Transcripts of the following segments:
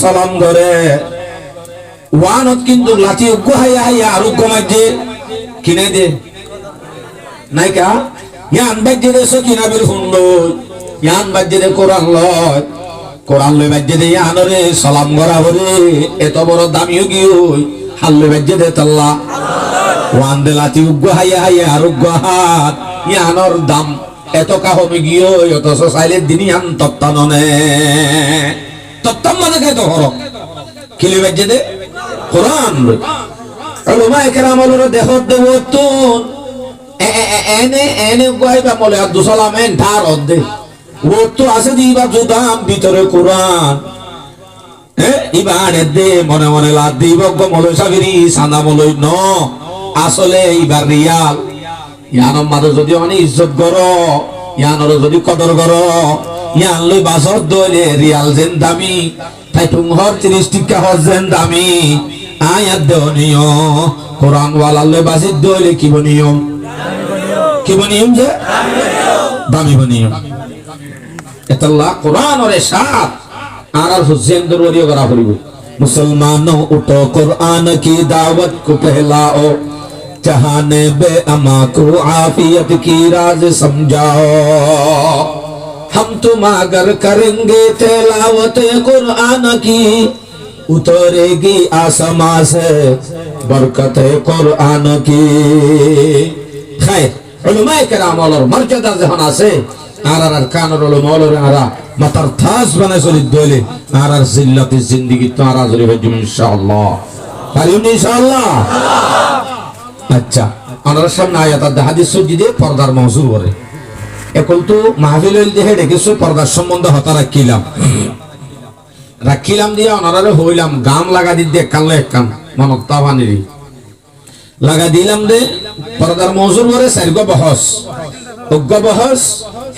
সালাম ধরে। ওয়ানত কিন্তু লাঠি উগ্র হাইয়া আর উগ্র মাঝে কিনে দে। নাই কা ইয়ান বাজ্যে দে সকিনা হুন্ডো ইয়ান বাজ্যে দে কোরআন লয়। কোরআন লই বাজ্যে দে ইয়ানরে সালাম করা হরে এত বড় বাজ্যে দে তাল্লা। ওয়ান দে লাঠি উগ্র হাইয়া হাইয়া আর ইয়ানর দাম এত কাহমে গিয়ে অথচ চাইলে দিনই আন তত্তাননে তত্তাম মানে খাই তো হরক কিলি বাজ্যে দে কোরআন ওলামা একরাম হলো দেহত দেব এনে এনে গাইবা মলে আব্দুল সালাম এন ধার অদ্দে ও তো আছে দিবা জুদাম ভিতরে কোরআন। ইবান দে, মনে মনে লাদ দিব গো মলে সাবিরি সাদা মলই ন। আসলে ইবার রিয়াল। ইয়ানর মাঝে যদি অনেক ইজ্জত কর ইয়ানর যদি কদর কর ইয়ান লই বাসর দলে রিয়াল যেন দামি তাই তুমহর তিরিশ টিকা হর যেন দামি আয়াত দেও নিয়ম কোরআন ওয়ালা লই বাসির দলে কি নিয়ম কি নিয়ম যে দামি নিয়ম এতাল্লাহ কোরআন ওরে সাত আর আর হুসেন দরবারিও করা করিব মুসলমানों उठो कुरान की दावत को फैलाओ जहाने बे अमा को आफियत की राज समझाओ हम तुम अगर करेंगे तिलावत कुरान की उतरेगी आसमां से बरकत कुरान की खैर উলামায়ে কেরাম ওলর মর্যাদা যখন আছে আর আর আর কানর উলামা ওলর আরা মাতার থাস বানায় চলি দইলে আর আর জিল্লাতে জিন্দেগি তো আর আজরি হয়ে যাবে ইনশাআল্লাহ পারিম ইনশাআল্লাহ আচ্ছা আনার সামনে আয়াত আর হাদিস সজ্জি দিয়ে পর্দার মহজুর করে এখন তো মাহফিল দেহে ডেকেছো পর্দার সম্বন্ধে হতা রাখিলাম রাখিলাম দিয়ে অনারে হইলাম, গাম লাগা দিতে এক কান মনত তাওয়ানিরি লাগা দিলাম দে পর্দার মৌজুর করে সার্গ বহস। উগ্র বহস,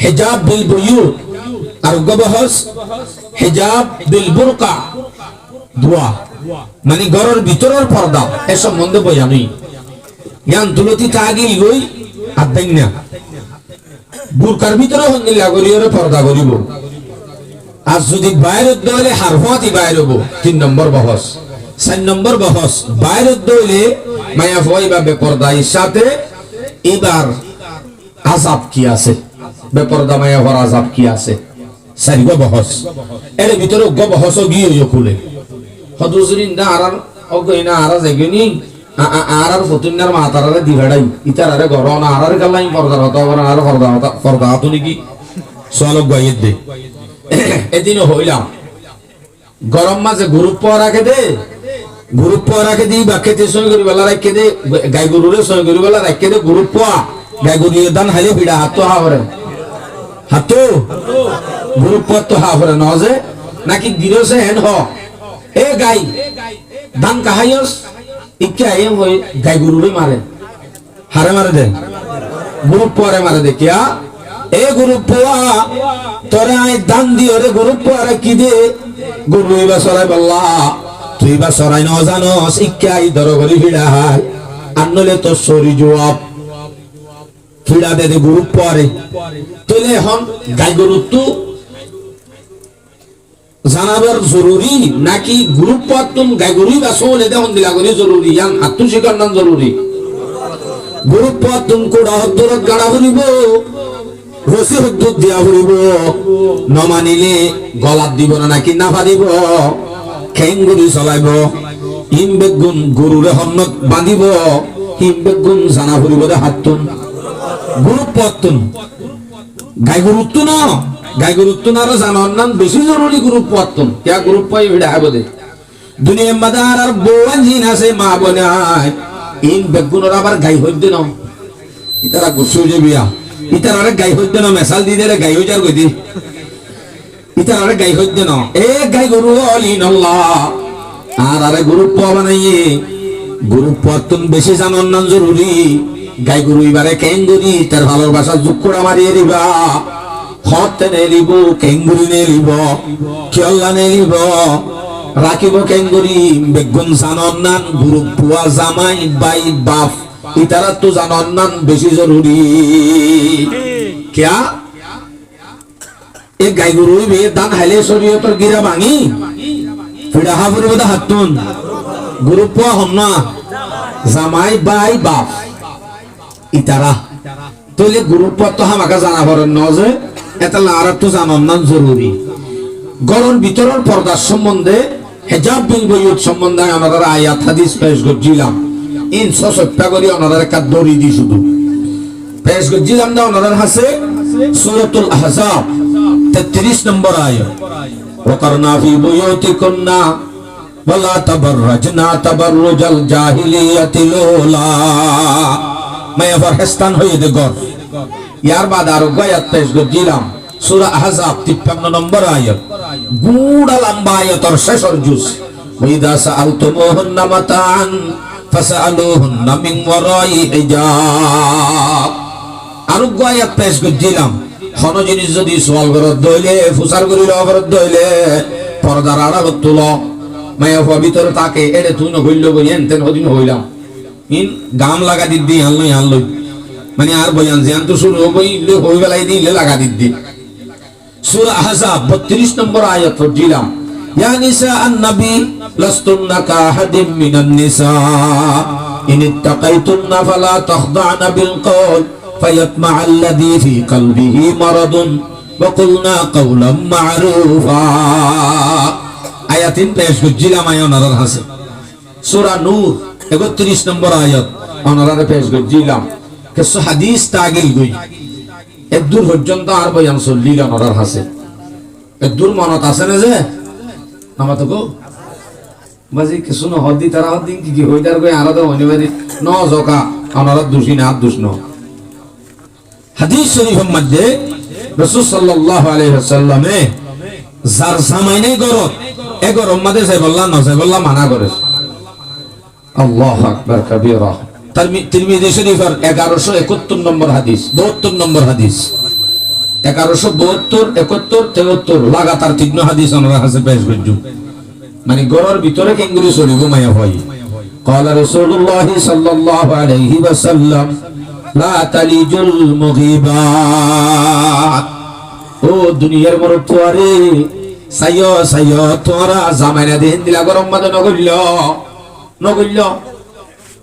হিজাব বিল বুয়ু। আর উগ্র বহস, হিজাব বিল বুরকা দোয়া মানে ঘরের ভিতরের পর্দা এ সম্বন্ধে বই আমি জ্ঞান তুলতি তাগিল গই আর দেন না বুরকার ভিতরে হন্দিলা করিওরে পর্দা করিব। আর যদি বাইরের দলে হারফাতি বাইর হব তিন নম্বর বহস। চার নম্বর বহস বাইরের দলে মায়া ফয়বা বেপরদাই সাথে এবার আজাব কি আছে? বেপরদা, মায়া হওয়ার আজাব কি আছে? চারি বহস। এর ভিতরে গ বহস গিয়ে খুলে। হদুজরিন না আর অগই না আর যেগনি আর আর ফতুনার মাতারারে দিভাড়াই না আর আর গালাই পর্দা হতা আর পর্দা হতা পর্দা হতো নাকি সোয়ালক গাইয়ে দে এদিনও হইলাম গরম মাঝে গ্রুপ রাখে দে গ্রুপ রাখে দি বাকেতে সঙ্গে করি বেলা রাখে দে গাই গরুরে সঙ্গে করি বেলা রাখে দে গ্রুপ গাই গরু দান হালে ভিড়া হাতো হাওরে হাতো গ্রুপ তো হাওরে নজে নাকি গিরসে হেন হ এ গাই দান কাহাইস ইকে আইম হই গাই গরুরে মারে। হারে মারে দে। গ্রুপ পরে মারে দে কিয়া। এ গরু পোয়া, তোরে আই দান দিও রে গরু পোয়ারে কি দে? গরু ইবা সরাই বল্লা, তুই বা সরাই ন জানো শিক্ষা এই ধরো করি ভিড়া হাই আনলে তো সরি জবাব। ফিড়া দে দে গরু পরে। তুলে এখন গাই গরু তো জানাবার জরুরি, নাকি গ্রুপ পাতুন গাই গরুই বা সোলে দেখুন দিলা করি জরুরি ইয়ান হাতু নাম জরুরি। গ্রুপ পাতুন কোড়া হদ্দরত গাড়া ফুরিব রসি হদ্দুর দিয়া ফুরিব নমানিলে গলাত দিব না, নাকি না ফারিব খেঙ্গুরি চলাইব, হিম বেগুন গরুরে হন্নত বাঁধিব হিম বেগুন জানা ফুরিব দে হাতুন গ্রুপ পাতুন গাই গরুত্ব না। গাই গরুত্ব না জানার নাম বেশি জরুরি গ্রুপ পাতুন क्या গ্রুপ পাই ভিড়া হবে দে। দুনিয়া মাদার আর বউয়ান জিন আছে, মা বনে আয় ইন বেগুনের আবার গাই হইতে না ইতারা গুছু যে বিয়া। ইতার আরে গাই হইতে না মেসাল দি দে গাই হই যার কই দি। ইতার আরে গাই হইতে না এ গাই গরু অলিন আল্লাহ। আর আরে গরু পাওয়া বানাইয়ে গরু পাতুন বেশি জানার নাম জরুরি গাই গরু এবারে কেঙ্গুরি তার ভালোবাসা যোগ করে মারিয়ে দিবা হত নেলিব, কেঙ্গুরি নেলিব কিয়ল্লা নেলিব, রাখিব কেঙ্গুরি, বেগুন জানন নান গুরু পুয়া জামাই, বাই বাপ, ইতারা তো জানন নান বেশি জরুরি। কিয়া? এ গাই গরু বে দান হাইলে শরীয়তর গিরা ভাঙি। পিড়া হাবুর বোধ হাতুন। গ্রুপ হন না। জামাই, বাই বাপ। ইতারা। তইলে গ্রুপ তো হামাকা জানা পারেন ন যে। এটা আর একটু জানার নাম জরুরি। গরণ বিতরণ পর্দার সম্বন্ধে, হেজাব বিল সম্বন্ধে আমাদের আয়াত, হাদিস পেশ করছিলাম। ইন সসপ্তা করি ওনাদের একটা দড়ি দি শুধু। পেশ করছিলাম না ওনাদের হাসে? সুরতুল আহজাব, তেত্রিশ নম্বর আয়াত। وقرنا في بيوتكن ولا تبرجنا تبرج الجاهلية الأولى ما يفرحستان هيد غور ইয়ার বাদ আরও গয়াত পেশ করছিলাম সূরা আহজাব 53 নম্বর আয়াত। গুড়া লম্বা আয়াতর শেষর জুস ওইদা সাআলতুমুহুন্না মাতাআন, ফাসআলুহুন্না মিন ওয়ারাই হিজাব। আরোগ্য আয়াত পেশ করছিলাম হন জিনিস যদি সোয়াল করত দইলে ফুসার করিল অবরত দইলে পর্দার আড়ালত তুল। মায়া ভিতরে তাকে এড়ে তুই হইল বই, এনতেন হদিন হইলাম। ইন গাম লাগা দিদি, আনলই আনলই। মানে আর বয়ান যে আনতো শুরু হবই হই বেলাই দিলে লাগা দিদি সূরা আহজাব 32 নম্বর আয়াত পড়ছিলাম ইয়া নিসা আন-নবী লাস্তুন্না কাহাদিম মিনান নিসা। ইন ইত্তাকাইতুন্না ফালা তাখদা'না বিল কওল ফায়াতমা আল্লাযী ফি কলবিহি মারাদুন কুলনা কাওলাম মা'রুফা। আয়াতিন পেশ করছিলাম আয়ানার হাসে। সূরা নূর 31 নম্বর আয়াত, অনারারে পেশ করছিলাম কিছু হাদিস তাগিল গই এদূর পর্যন্ত আর বয়ান চল্লিল অনারার হাসে এদূর মনত আছে না যে? আমার তো গো। বাজি কিছু ন হদি তারা হদি কি কি হই তার কই আলাদা অনিবার্য। ন জকা অনারার দোষী না, আর দোষ ন। হাদিস শরীফের মধ্যে রাসূল সাল্লাল্লাহু আলাইহি ওয়াসাল্লামে যার জামাইনে গরত এ গরম মাঝে যাই বললাম না যাই বললাম মানা করে আল্লাহ আকবার, কবিরা। তিরমিজি শরীফের এগারোশো একাত্তর নম্বর হাদিস বহত্তর নম্বর হাদিস এগারোশো বহত্তর একাত্তর তেহত্তর লাগাতার তীক্ষ্ণ হাদিস আমরা কাছে পেশ করছু মানে গড়ের ভিতরে কেঙ্গুরি চলিব মায়া হয় قال رسول الله صلى الله عليه وسلم لا تلج المغيبات ও দুনিয়ার বড় তোয়ারে সাইয় সাইয় তোরা জামাইনা দেহেন দিলা গরম মাঝে নগল্য নগল্য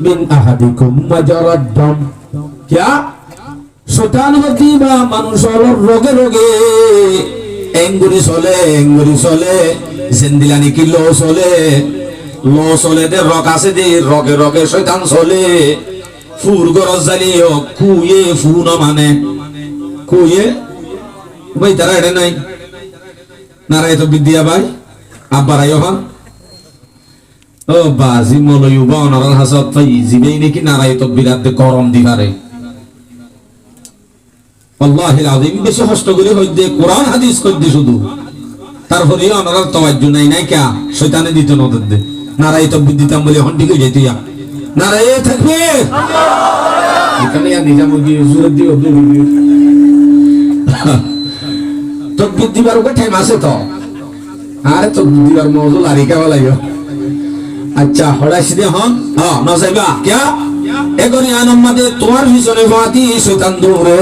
من أحدكم مجرى الدم क्या শয়তান হতিবা মানুষের রোগে রোগে এঙ্গুরি চলে এঙ্গুরি চলে জেন্দিলানি কি লো চলে লো চলে দে রক আছে দে রগে রগে শয়তান চলে ফুর গরজ জালিও কুয়ে ফু ন মানে কুয়ে ভাই তারা এটা নাই নারায় তো বিদ্যা ভাই আব্বার আইও হন ও বাজি মলয়ু বা অনারাল হাসত ভাই জিবেই নাকি নারায় তো বিরাট দে গরম দি পারে আল্লাহিল আযীম, বেশি কষ্ট করে হইতে কোরআন, হাদিস কইতে শুধু। তারপরে অনারাল তওয়াজ্জু নাই নাই কা, শয়তানে দিত নদর দে। নারায় তো দিতাম বলে হন ঠিক হয়ে যেত নারায় থাকবে এখানে আর নিজাম গিয়ে জোর অব্দি তো বুদ্ধিবার ওকে টাইম আছে তো। আরে তো বুদ্ধিবার মজুল আরিকা বলাইও। আচ্ছা হড়াইছি দে হন। হ্যাঁ নসাইবা কিয়া? এগরি আনম্মাদে তোমার পিছনে ফাতি শয়তান দৌড়ে।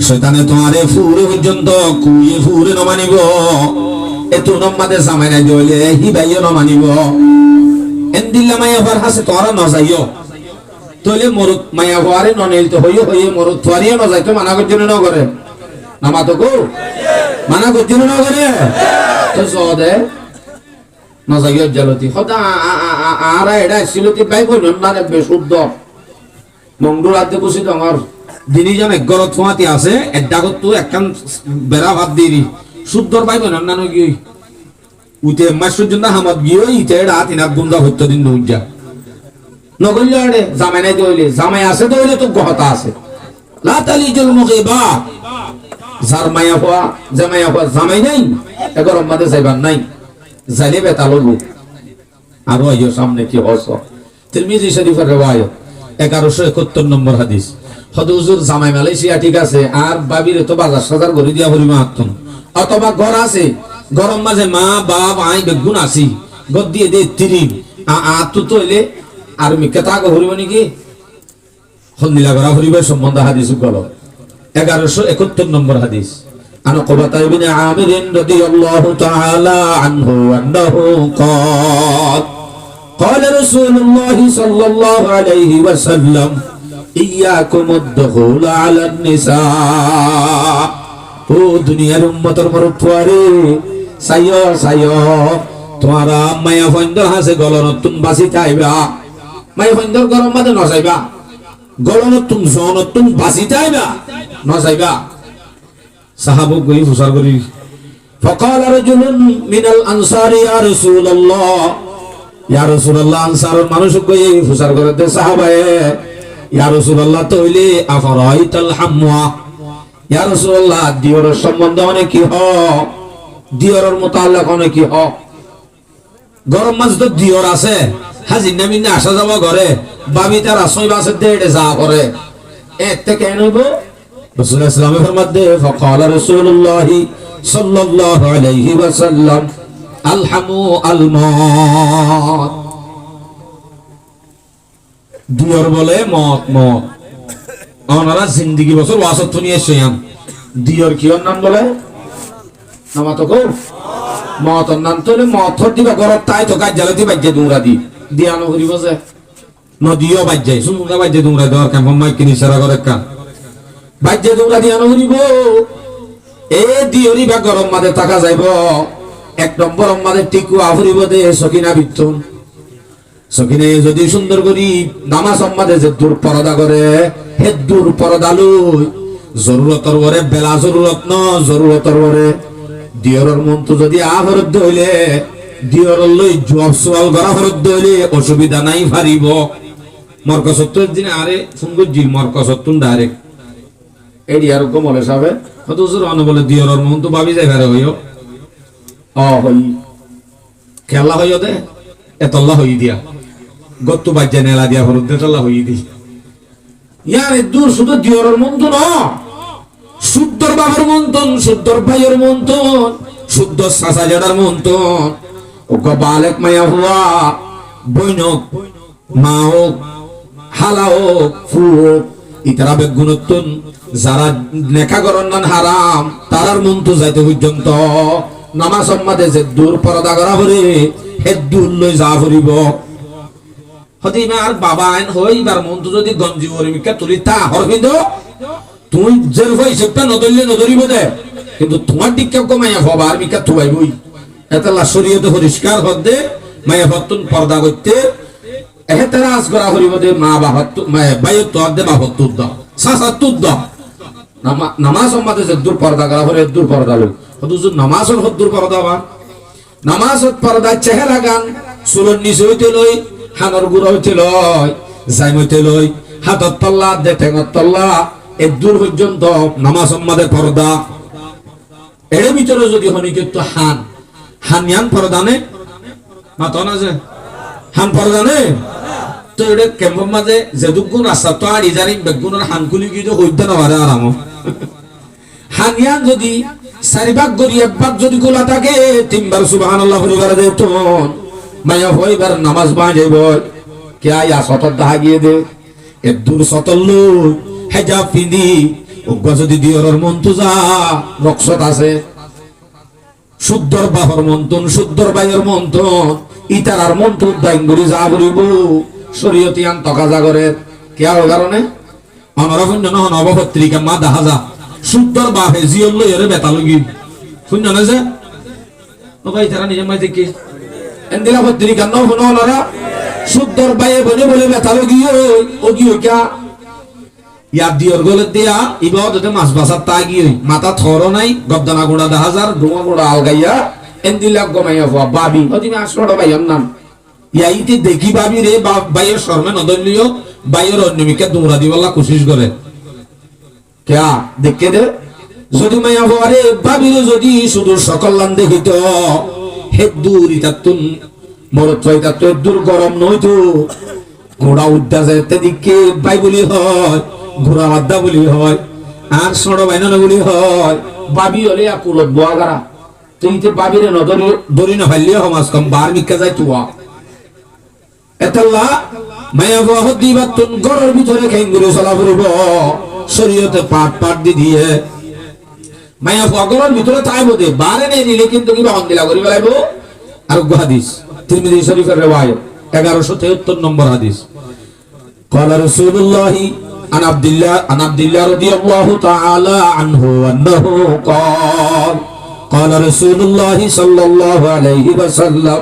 শয়তানে তোমারে ফুরে পর্যন্ত কুয়ে ফুরে নমানিব এতু নম্মাদে জামাই নাই দিলে হিবাইও নমানিব এন্দিল্লা মাইয়া হওয়ার হাসে তোরা নজাইও তইলে মরুত মাইয়া হওয়ারে ননিল তো হইও হইয়ে মরুত তোয়ারিও নজাই তো মানা করছিল ন করে নামা গো? মানা করছিল ন করে তো জদে নজাগিয়ত জালতি। সদা আরা এডা সিলতি পাই কই নন্নারে বেশুদ্ধ মংডুর আদে বসি ডঙর দিনি জন একগরত ফোয়াতি আছে এডাগত তো একখান বেড়া ভাত দিরি শুদ্ধর পাই কই নন্নানো গিয়ে উইতে মাসুর জন্য হামত গিয়ে ইতে এডা তিনাত গুন্দা হত্য দিন জামাই নাই দইলে জামাই আছে দইলে তো গহতা আছে। লা তালিজুল মুগিবা। যার মায়া হওয়া জামাইয়া হওয়া জামাই নাই এগর মাদে যাইবার নাই। জাইলে বেতালো লোক। আরও আইও, সামনে কি হস তিরমিজি শরীফের রেওয়ায়ত, এগারোশো একাত্তর নম্বর হাদিস। হদুজুর জামাই মালয়েশিয়া ঠিক আছে, আর বাবির তো বাজার সাজার করে দিয়া হরিমা আত্মন অথবা ঘর আছে, গরম মাঝে মা, বাপ, আই, বেগুন আসি, গদ দিয়ে দে তিরি আতু তো এলে আর মিকে তাক হরিব নাকি? হন্দিলা করা হরিবের সম্বন্ধে হাদিস গল। এগারোশো একাত্তর নম্বর হাদিস। عن عقبة بن عامر رضي الله تعالى عنه أنه قال قال رسول الله صلى الله عليه وسلم إياكم الدخول على النساء ও দুনিয়ার উম্মতর মরুফুয়ারে সাইয় সাইয় তোমারা মায়া ফন্দ হাসে গলনতুন বাসি চাইবা মায়া ফন্দর গরম মাঝে নসাইবা গলনতুন জনতুন বাসি চাইবা নসাইবা সাহাবক গই ফুসার করি فقال رجل من الانصار يا رسول الله ইয়া রাসূলুল্লাহ আনসারের মানুষ গই ফুসার করতে সাহাবায়ে ইয়া রাসূলুল্লাহ তইলে আফরাইতাল হামওয়া ইয়া রাসূলুল্লাহ দিয়রের সম্বন্ধে অনেক কি হ দিয়রের মোতাল্লাক অনেক কি হ গরম মাস তো দিয়র আছে হাজির নামি না আসা যাওয়া ঘরে বাবি তার আসই বাসে দেড়ে যা করে এর থেকে কেন হইব رسول الله صلى الله عليه وسلم فقال رسول الله صلى الله عليه وسلم الحموا الموت দিয়র বলে মত মত ওনারা জিন্দিগি বছর ওয়াসত নিয়ে এসেয়াম দিয়র কিয়র নাম বলে নামা তো কো মতর নাম তো মত দিবা গরত তাই তো কাজ জ্বালাতে বাজ্যে দুমরা দি দিয়ানো করিব যে নদীও বাজ্যে সুন্দর বাজ্যে দুমরা দেওয়ার কাম মাই কিনি সারা করে কাম বাজ্যে তোমরা দিয়ানো করিব এ দিয়রি বা গরম মাদে থাকা যাইব। এক নম্বর মাদে টিকুয়া ফুরিব দে সকিনা বিত্তন। সকিনে যদি সুন্দর করি নামাজ সম্মাদে যে দূর পরদা করে, হে দূর পরদা লই। জরুরতর করে বেলা জরুরত ন, জরুরতর করে দিয়রর মন্ত্র যদি আহরত হইলে দিয়রর লই জবাব সওয়াল করা হরত হইলে অসুবিধা নাই ফারিব মর্ক সত্তর দিনে আরে ফোন করছি মর্ক সত্তর ডাইরেক্ট এডি আর কমলে সাবে। হয়তো হুজুর অন্য বলে দিয়রর মন তো ভাবি যায় ফেরে হইও। অ হই। খেলা হইও দে এতল্লা হই দিয়া। গত্তু বাজ্যা নেলা দিয়া হরুদ দেতল্লা হই দি। ইয়ার দূর শুধু দিয়রর মন তো ন। শুদ্ধর বাবার মন্তন শুদ্ধর ভাইয়ের মন্তন শুদ্ধ সাসা জেডার মন্তন ওকে বালেক মায়া হুয়া বৈনক মা হোক হালা হোক ফু হোক ইতারা বেগুণত্তন যারা নেখা গরন্নান হারাম, তারার মন তো যাইতে পর্যন্ত নামাজ সম্মাদে যে দূর পরদা করা হরে হে দূর লই যা ফুরিব হতে আর বাবা আইন হই মন তো যদি গঞ্জি ওরিমিকা তুলি, তা হর কিন্তু তুই জের হই সেটা নদরিলে নদরিব দে, কিন্তু তোমার দিকে কমাইয়া হবা আর মিকা থুবাইবই এতলা শরীয়তে পরিষ্কার হতে মায়া ভক্তন পর্দা করতে। এহেতেরাজ করা হরিব দে, মা বাবা বাইর তো দে বাবা তুদ দাও সাসা তুদ দাও নামাজ সম্মাদে যে দূর পর্দা করা হরে দূর পর্দা লই হদুজুর নামাজ হত দূর পর্দা বা নামাজ হত পর্দা, চেহারা গান। সুরন নিচে হইতে লই হানর গুড় হইতে লই যাই হইতে লই, হাতত তল্লা দে ঠেঙত তল্লা, এ দূর পর্যন্ত নামাজ সম্মাদে পর্দা। এর ভিতরে যদি হনিকে হান। হানিয়ান পর্দানে মাত না? যে? হান পর্দানে তো এটা কেম্পর মাঝে যেদুগুণ রাস্তা তো আর হানকুলি কিন্তু আরাম যদি চারিভাগ গড়ি একবার যদি গোলা থাকে তিনবার সুবাহান আল্লাহ দে মায়া নামাজ বাঁধে বল কে আয়া সতর গিয়ে দে। দূর সতর লোক হেজা পিঁধি ওগা যদি যা রক্সত আছে। শুদ্ধর বাহর মন্তন শুদ্ধর বাইয়ের মন্তন ইতারার মন্ত্র দাইঙ্গুরি যা বলিব। শরীয়তি আন তকা জাগরের কেয়ার কারণে আমরা শূন্য নহন অবপত্রিকা মা যা শুদ্ধর বাহে জিয়ল লই এর বেতা লগি। শূন্য না যে? ভাই তারা নিজে মাই দেখি। এন্দিলা পত্রিকা ন হন ওনারা শুদ্ধর বাইয়ে বলে বলে বেতা লগি ও কি ওইকা ইয়ার দিয়র গলে দিয়া, ইবাদতে মাছ বাসার তা গিয়ে মাথা থর নাই, গবদানা গোড়া দেখা যার ডোমা গোড়া আলগাইয়া। এন্দিলা গমাইয়া বাবি। অতিমে আসড় ভাইয়ের নাম। ইয়াইতে দেখি ভাবি রে বাইয়ের শর্মে নদলীয় বাইয়ের অন্যমিকে দিবাল্লা কোশিস করে। কেয়া, দেখে দে। যদি মায়া যদি শুধু সকল লান দেখিত, হে দূর তো দূর গরম ঘোড়া উদ্যা যায় তেদিকে বাই বলি হয়, ঘোড়া আড্ডা বলি হয়, আর সড় বাইনানো বলি হয়। বাবি হলে আকুলত বোয়া গারা তুই বাবিরে নদরি দরি না ফাইলিও সমাজ কম বার মিকা যায় তুয়া এতাল্লা মায়া বাহ দিবা তুন গড়ের ভিতরে খেঙ্গুরে চলা ফুরিব শরীয়তে পাট পাট দি দিয়ে মায়া ফগরের ভিতরে থাকবো দে বারে নেই নিলে কিন্তু কিবা অন্দিলা করি বেলাইব আর হাদিস তিরমিজি শরীফের রেওয়ায়ত 1173 নম্বর হাদিস قال رسول الله عن عبد الله عن عبد الله رضي الله تعالى عنه انه قال قال رسول الله صلى الله عليه وسلم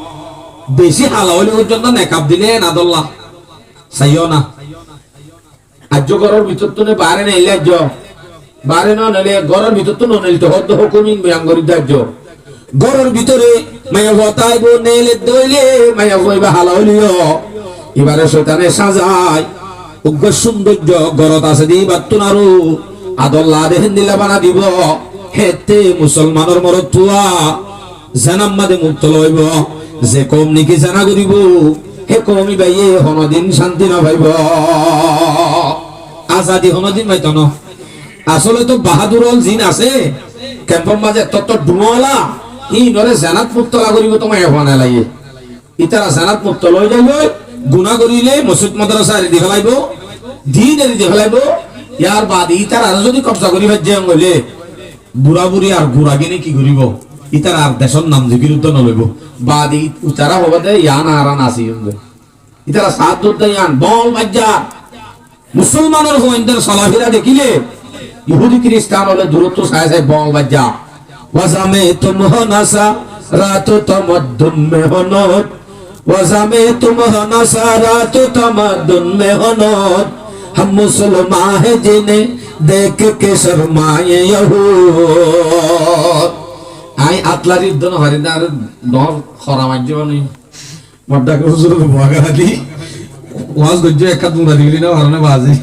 বেশি হালা হলে পর্যন্ত নেকাব দিলে না দল্লা চাইও না। আজ গরর ভিতর তো বারে নেইলে আজ বারে না নালে ঘরের ভিতর তো ননেল তো হদ্দ হুকুমিন বয়ান করি দাহ্য ঘরের ভিতরে মায়া ভতাইব নেলে দইলে মায়া কইবা হালা হইলিও এবারে শয়তানে সাজায়। উগ্র সৌন্দর্য গরত আছে দি বাত্তুন আরও আদল্লা দেহেন দিলা বানা দিব। হেতে মুসলমানের মরত তুয়া জানাম মাদে মুক্ত লইব যে কম নেকি জানা করিব, হে কমি বাইয়ে হনদিন শান্তি না পাইব আজাদি হনদিন পাইত না আসলে তো বাহাদুর জিন আছে। ক্যাম্পর মাঝে তত ডুমলা। ই নরে জানাত মুক্ত করিব তোমার এখন লাগে। ইতারা জানাত মুক্ত লই যাইব, গুণা করিলে মসজিদ মাদ্রাসা এরি দিয়ে ফেলাইব দিন এরি দিয়ে ফেলাইব ইয়ার বাদ ইতার যদি কবজা করি ভাজ্যে হইলে বুড়া বুড়ি আর গুড়া গিনে কি করিব ইতার আর দেশর নাম যে বিরুদ্ধ নলইব বাদ ই উতারা হবা দে ইয়ান আর নাসি ইতারা সাত দূর ইয়ান বল বাজ্জা মুসলমানের হোয়েন্দের সলাফিরা দেখিলে ইহুদি খ্রিস্টান হলে দূরত্ব সায় সায় বল বাজ্জা ওয়াজামে তুম হনাসা রাত তমদ্দুন মে হনত ওয়াজামে তুম হনাসা রাত তমদ্দুন মে হনত हम मुसलमान है जिन्हें देख के शर्माए यहूद আই আতলার যুদ্ধ নহরি না, আর নর খরা মাজ্য বানি মড্ডাকে হুজুর বগা দি ওয়াজ গজ্জ একা দুরা দিলি না হারনে বাজি।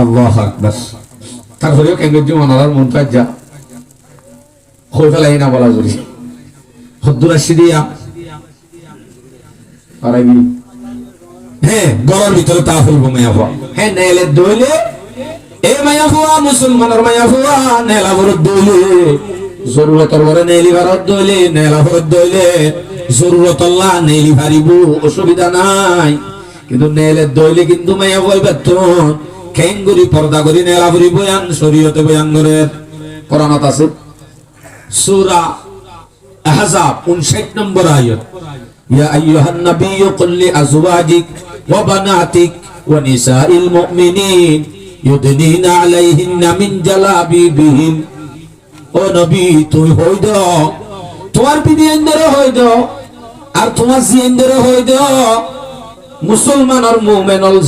আল্লাহ আকবার। তারপরেও কেন গজ্জ মনার মন যা হই ফেলাই না বলা জুরি। হদ্দুর আসিদিয়া আরাবি হ্যাঁ গড়ার ভিতরে তা ফুলবো মায়া হ্যাঁ নেলে দইলে এ মায়া হুয়া, মুসলমানের মায়া হুয়া, নেলা ভরত দইলে। জরুরতর বরে নেলি ভারত দইলে, নেলা ভরত দইলে। জরুরত নেলা ভরি বয়ান, শরীয়তে বয়ান করে। করানাত আছে? সূরা আহজাব 59 নম্বর আয়াত। ইয়া আইয়ুহান নাবিয়্যু কুল লি আজওয়াজিক ওয়া বানাতিক ওয়া নিসাইল ইউদনিন আলাইহিন্না মিন জালাবিবিহিন ও নবী, তুমি হই তোমার আর তোমার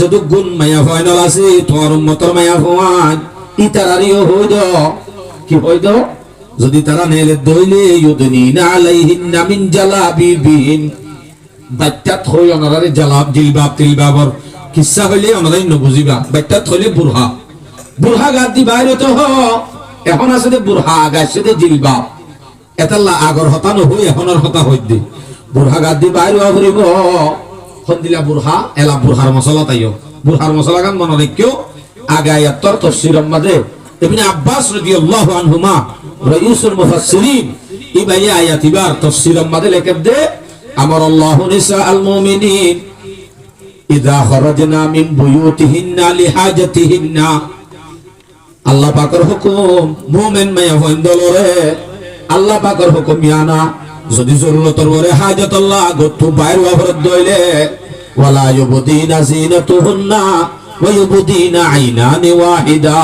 যদি গুণ মায়া হয়, নল আছে, তোমার উম্মতর মায়া হয়। ইতারারিও হই কি হই যদি তারা নেলে দইলে বাচ্চা থই জালাব, জিলবাব, তিলবাবর। কিসা হইলে অনারাই নবুজিবা বাচ্চাত হইলে বুরহা। বুরহা গাদ দি বাইরে তো এখন আছে দে বুরহা গাছে দে জিলবাব এতাল্লা আগর হতা নহই, এখনৰ হতা হৈ দি। বুঢ়া গাদ দি বাইরে হরিব সন্দিলা বুঢ়া এলা বুঢ়ার মশলা তাইও বুঢ়ার মশলা গান মনে রেখেও আগায়াত্তর তফসির মাদে ইবনে আব্বাস রাদিয়াল্লাহু আনহুমা রাইসুল মুফাসসিরিন ইবাই আয়াত ইবার তফসির মাদে লেখে দে, আমার আল্লাহ নিসা আল মুমিনিন। ইদা খরাজনা মিন বুয়ুতিহিন্না লিহাজাতিহিন্না আল্লাহ পাকের হুকুম, মুমিন আল্লাহ পাকের হুকুম ইয়ানা, যদি জরুরতর পরে হাজত আল্লাহ দইলে। ওয়ালা জিনাতুহুন্না ওয়া আইনানি ওয়াহিদা।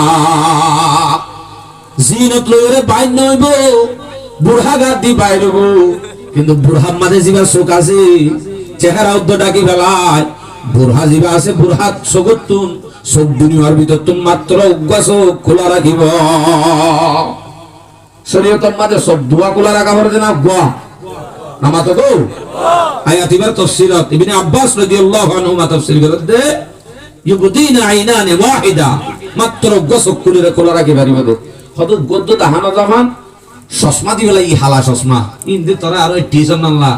লইরে নইব বুড়া গাদি বাইরব কিন্তু বুড়হার মাঝে যিবা চোখ আছে, চেহারা উদ্দ ডাকি ফেলায়। বুড়হা যিবা আছে বুড়হা চকুত তুন। চোখ দুনিয়ার ভিতর তুন মাত্র চোখ খোলা মাঝে সব দুয়া খোলা রাখা পড়ে না গোয়া নামাতো গো। আয়াত এবার তফসিরত ইবনে আব্বাস রাদিয়াল্লাহু আনহু মা তফসির করতে ইউবদিনা আইনানি ওয়াহিদা। মাত্র গসক কুলিরে খোলা চশমা দি। বলে ই হালা চশমা। আর নাল্লা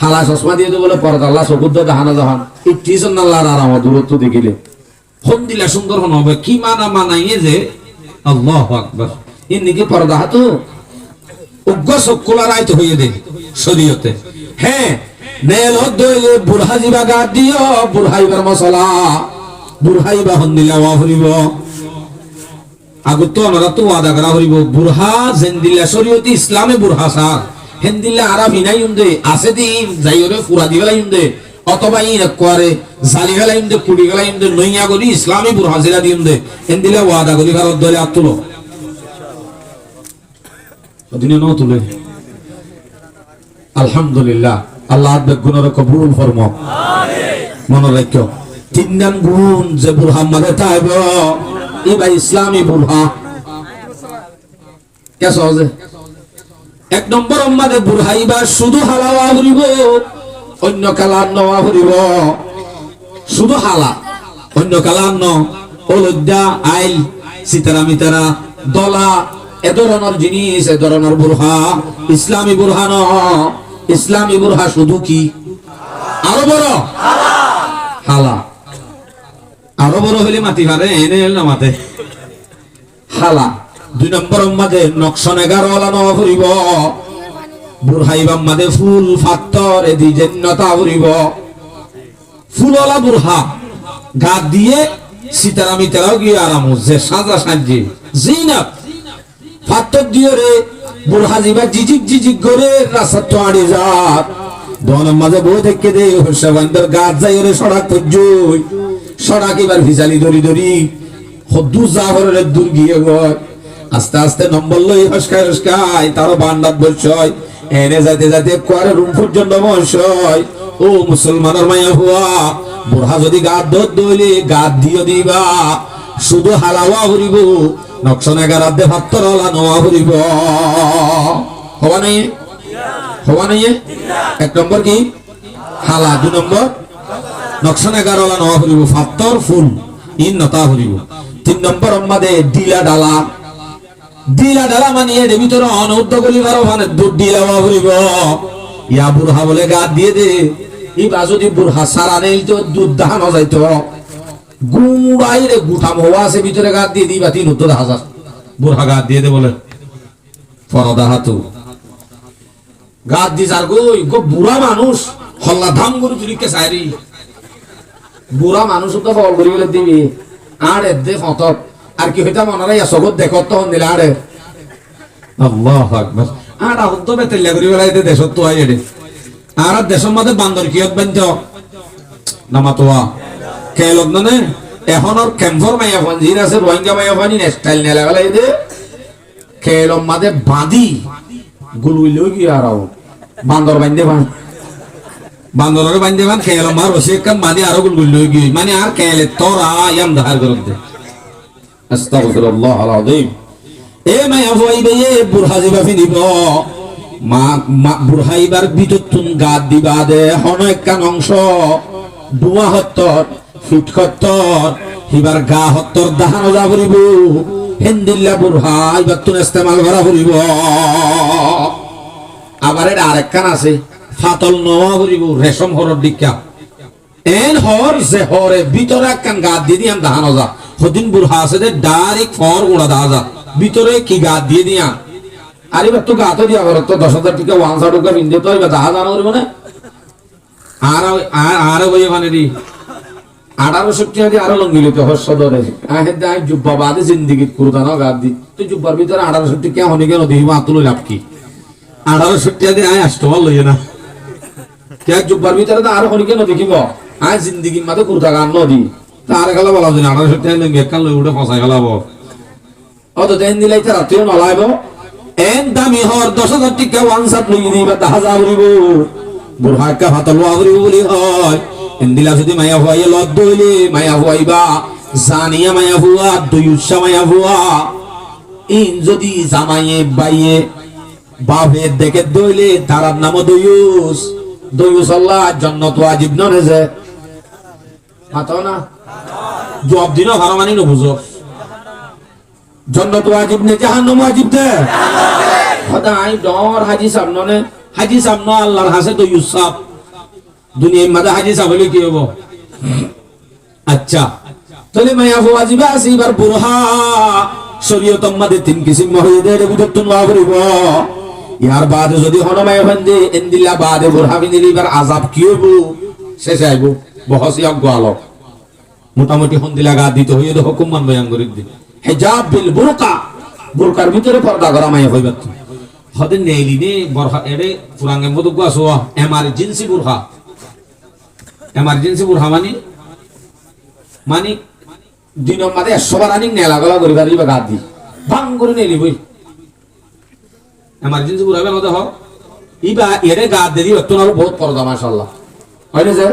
হালা চশমা দিয়ে বলে পরদা, আল্লাহ চকুদ্দ দাহানো জাহান এই টিউশন নাল্লার আর আমার দূরত্ব দেখিলে। হন দিলে সুন্দর হন হবে। কি মানা মানাইয়ে যে? আল্লাহু আকবার পরদা হাতু উগ্র হইয়ে দে শরীয়তে হ্যাঁ নেল গা দিও বুড়হাইবার মশলা বুড়হাইবা হন দিলে ওয়া হরিব আগত আমরা তো ওয়াদা করা হরিব বুড়হা জেন্দিল্লা শরীয়তি ইসলামে বুড়হা সার হেন্দিল্লা আরাম হিনাই উন্দে, আছে দি যাইরে পুরা দি গেলাই উন্দে, অথবা ই করে জালি গেলাই উন্দে, কুড়ি গেলাই উন্দে নইয়া গলি, ইসলামী বুড়হা জিরা দি উন্দে হেন্দিল্লা ওয়াদা করি ভারত দলে আতুলো দিনে ন তুলে। আলহামদুলিল্লাহ, আল্লাহ গুণের কবুল ফরম। মনে রাখ তিন নাম গুণ যে বুড়হা মাঝে তাইব, এবার ইসলামী বুড়হা কে সহজে? এক নম্বর আমাদে বুড়হাইবা শুধু হালাওয়া হরিব অন্য কালার নওয়া হরিব শুধু হালা, অন্য কালার ন অলদ্যা আইল সিতারা মিতারা দলা, এ ধরনের জিনিস, এ ধরনের বুড়হা। ইসলামী বুড়হা ন, ইসলামী বুড়হা শুধু কি? আরও বড়। হালা। আরও বড় হইলে মাতি পারে এনে না মাতে। হালা। দুই নম্বর মাঝে নকশন এগারো নওয়া ফুরিব। বুড়হাইবাম মাঝে ফুল ফাত্তর এদি জেন্নতা ফুরিব। ফুলওয়ালা বুড়হা গা দিয়ে সীতারা মিতারাও গিয়ে আরাম, যে সাজা ফাত্তর দিয়ে রে বুড়হা জিবা জিজিক জিজিক করে রাস্তা তো আড়ি যাত দনের মাঝে বউ দেখে দে হর্ষা বান্দর গাছ যাই ওরে সড়াক পর্যই সড়াক এবার ভিজালি দড়ি দড়ি, হদ্দু জাহরের দূর গয় আস্তে আস্তে নম্বর লই হসকায় হসকায়, তারও বান্ডাত বসয় এনে যাইতে যাইতে কোয়ারে রুম পর্যন্ত বসয় ও মুসলমানের মায়া হুয়া, বুড়া যদি গাত ধর দইলে, গাত দিও দিবা। শুধু হালাওয়া হরিব নকশন দে ভাত্তর হলা নোয়া হরিব। হবা নাই? হবা নাই? এক নম্বর কি? হালা, দু নম্বর? নকশন এগারো হলা নোয়া হরিব ফাত্তর ফুল, ইন নতা হরিব। তিন নম্বর আমাদের ডিলা ডালা দিলা ডালা মানে এর ভিতরে অনউদ্ধ গলি বারো মানে দুধ দিলা হরিব ইয়া বুড়হা বলে, গা দিয়ে দে। এই বাজুদি বুড়হা সারা নেই, তো দুধ দাহানো যাইতো। গুড়াই রে গুঠাম হওয়া আছে, ভিতরে গা দিয়ে দিবা, তিন উত্তর হাজার বুড়হা গা দিয়ে দে বলে পরদা হাতু গা দি যার গই গো বুড়া মানুষ, হল্লা ধাম গরু তুলিকে সাইরি। বুড়া মানুষ তো বল করি বলে দিবি। আর দে হতক আর কি হইতা মনে ইয়া সবত দেখত, তখন দিলে আরে। আল্লাহ আকবার। আর আহুত বেতেলিয়া করি বেলাইতে দেশত তো আইডে আর দেশের মধ্যে বান্দর কিয়ত বাঞ্চ নামাতোয়া। কেলত মানে এখনৰ কেম্পৰ মাইয়া ফান জিৰ আছে, রোহিঙ্গা মাইয়া ফানি স্টাইল নেলা গেলাই দে খেলম মাঝে বাঁধি, গুলুই লই গিয়ে আর বান্দর বান্ধে ফান বান্দরের বান্ধে ফান খেলম মার কাম বাঁধি আরও গুলগুল লই গিয়ে। মানে আর খেলে তোরা ইয়াম ধার করত দে আস্তাগফিরুল্লাহ আলাযীম এ মাইয়া ফুয়াইবে এ বুড়হা জিবা ফিনিব মা মা বুড়হাইবার বিদ্যুৎ গাত দিবা দে, হন একখান অংশ। ডুয়া হত্তর, ফিট হত্তর হিবার গা হত্তর দাহানো যা ফুরিব হেন্দিল্লা বুড়হা এবার ইস্তেমাল করা ফুরিব আবার আরেকখান আছে, ফাতল নোয়া ফুরিব রেশম হরর দীক্ষা। এন হর যে হরে ভিতরে একখান গাত দিয়ে দিয়াম দাহানো যা। হদিন বুড়হা আছে ডাইরেক্ট ফর গুড়া যা। ভিতরে কি গাত দিয়ে দিয়া? আর তো গাতো দিয়া করো তো দশ হাজার টাকা ওয়ান সাইড টাকা বিন্দে তো এবার দাহা জানা করব না। আর আর বই মানে দি। আঠারোশো টাকা দিয়ে আরও লঙ্গি লিতে হর্ষ ধরে আহে দাই জুব্বা বাদে জিন্দিগি কুরতা না গাত দি। তুই জুব্বার ভিতরে আঠারোশো টাকা হনি কেন দিই মা লাভ কি? আঠারোশো টাকা দিয়ে আয় আসতে পারল না। কে জুব্বার ভিতরে তো আরও হনি কেন দেখিব। আয় জিন্দিগির মাঝে কুরতা গান নদী তার গেলা বলা দিন আঠারোশো টাকা লঙ্গি একখান লই উঠে ফসাই গেলাব অত দেন দিলাই তারা তুইও নলাইব এন দামি হর, দশ হাজার টিকা ওয়ান সাত লই দিবা দা হাজার উড়িব। বুড়া কা হাতল উড়িব বলি হয়। এন্দিলা যদি মায়া হুয়াই লত দইলে, মায়া হুয়াইবা। জানিয়া মায়া হুয়া দুইউসা মায়া হুয়া। ইন যদি জামাইয়ে, বাইয়ে, বাপে দেখে দইলে, তারার নাম দইউস দইউস আল্লাহ, জন্নত ওয়াজিব নরে যে। না? জবাব দিনও হারা মানি নবুঝো জন্নত ওয়াজিব নে জাহান্নাম ওয়াজিব দে। খদাই ডর, হাজি সামনে হাজি সামনে আল্লাহর হাসে তো ইউসাফ। দুনিয়ার মাঝে হাজি সামনে কি হব? আচ্ছা। মায়া বুরহা শরীয়ত মাদে তিন কিসিম হয়ে দেয় বুঝত না করিব ইয়ার বাদে যদি হনমায় হন্দে এন্দিলা বাদে বুরহা বিনিলি কি হইব? শেষে আইব বহসি অজ্ঞ আলোক মোটামুটি হন্দিলা গা দিতে হইয়ে দেখো হুকুম মানবে আঙ্গুরির দিন। হেজাব বিল বুরকা। বুরকার ভিতরে পর্দা করা মাইয়া হইবে হদে নেইলি নে বরহা এড়ে পুরাঙ্গে মতো গাছো এমার্জেন্সি বুরহা এমার্জেন্সি বুরহা মানে মানে দিনের মাঝে একশো বার আনি নেলা গলা করে পারিবা গা দি। ভাং করে নেলি বই। এমার্জেন্সি বুড়াবে মতো হোক ইবা এরে গা দে দিবা তোমার বহুত পর্দা মাশাল্লাহ হয় না স্যার?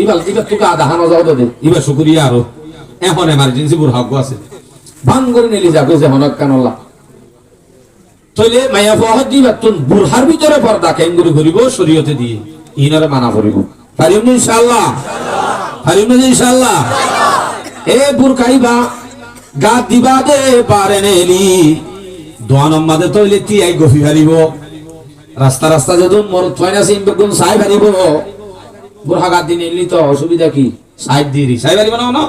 ইবা ইবা তোকে আধা হানো যাও দে। ইবা শুকুরিয়া আরও এখন এমার্জেন্সি বুড় হাক আছে। করে নেলি যে হনক কানল্লা তইলে মায়া ফহদ দিবা তুন ভিতরে পর্দা কেঙ্গুরি করিব শরীয়তে দিয়ে। ইনারে মানা করিব পারিম ইনশাআল্লাহ? পারিম ইনশাআল্লাহ? এ বুরকাইবা গা দিবা দে পারে নেলি মাদে তইলে তিয়াই গফি হারিব রাস্তা রাস্তা যদুন মর থয়না সিম বেগুন সাই হারিব বুরহা গা দিন এলি তো অসুবিধা কি সাইড দিরি সাই হারিব না না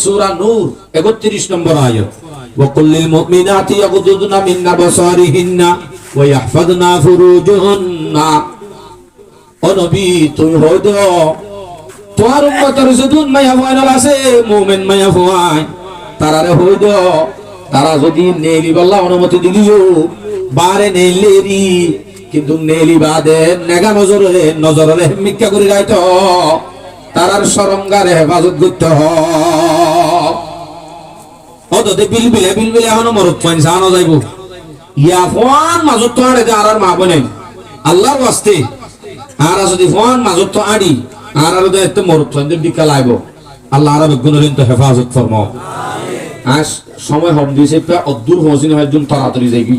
সূরা নূর 31 নম্বর আয়াত وقل للمؤمنات يغضضن من أبصارهن ويحفظن فروجهن ও নবী তুই হইদ তোমার উম্মতের যদুন মায়া ফুয়াইনাল আছে মুমিন মায়া ফুয়াই তারারে হইদ তারা যদি নেলি বল্লা অনুমতি দিলিও বারে নেলেরি কিন্তু নেলি বাদে নেগা নজরে নজরে মিক্কা করে যাইত। তারার সরঙ্গারে হেফাজত করতে। হয় অততে বিল বিলে বিল বিলে এখনও মরত পয়েন্ট সানো যাইব। ইয়া ফোন মাজত তো আড়ে আর আর মা বনে আল্লাহর ওয়াস্তে। আর যদি ফোন মাজত তো আড়ি, আর আর এত মরত পয়েন্ট বিকা লাইব। আল্লাহ আর বেগুনের তো হেফাজত ফরমাও আজ সময় হম দিছে পে অদ্দুর হোসিন হয় জুন তাড়াতাড়ি যাইবি।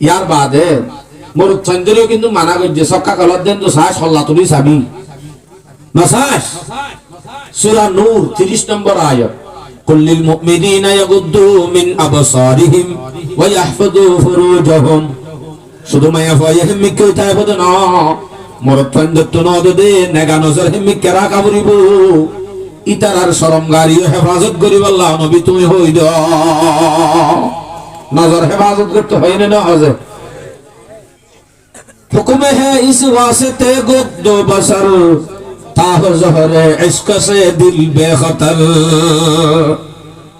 ইয়ার বাদে মরত পয়েন্টেরও কিন্তু মানা করছে সক্কা কলার দেন তো সাহস হল্লা তুলি চাবি মাসাস সূরা নূর 30 নম্বর আয়াত قل للمؤمنين يغضوا من أبصارهم ويحفظوا فروجهم শুধু মায়া ফয়ে হেমিকে উঠাই বদ ন মরত পন্দত ন দে নেগা নজর হেমিকে রাখা বলিব ইতারার শরমগারি হেফাজত করিব আল্লাহ নবী তুমি হই দ নজর হেফাজত করতে হয় না হজে হুকুমে হে ইস ওয়াসিতে গুদ্দ বসর তাহ জহরে ইশক সে দিল বেখতর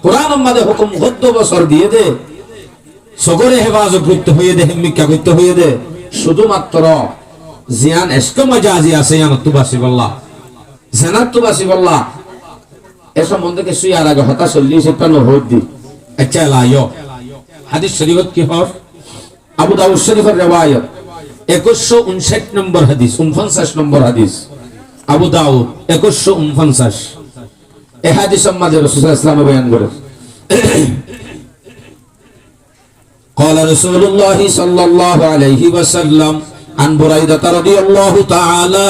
কোরআন মাদে হুকুম গদ্দ বছর দিয়ে দে সগরে হেফাজত করতে হয়ে দে হিমিকা করতে হয়ে দে শুধুমাত্র জিয়ান এসক মজাজি আছে ইয়ান তু বাসি বল্লা জেনাত তু বাসি বল্লা এ সম্বন্ধে কিছু আর আগে হতা চল্লিশ একটা নহর দি আচ্ছা লাইও হাদিস শরীফত কি হর আবু দাউদ শরীফের রেওয়ায়ত একুশশো উনষাট নম্বর হাদিস উনপঞ্চাশ নম্বর হাদিস আবু দাউদ একুশশো উনপঞ্চাশ এ হাদিস সম্মাদে রসুল ইসলামে বয়ান করে قال رسول الله صلى الله عليه وسلم عن بريدة رضي الله تعالى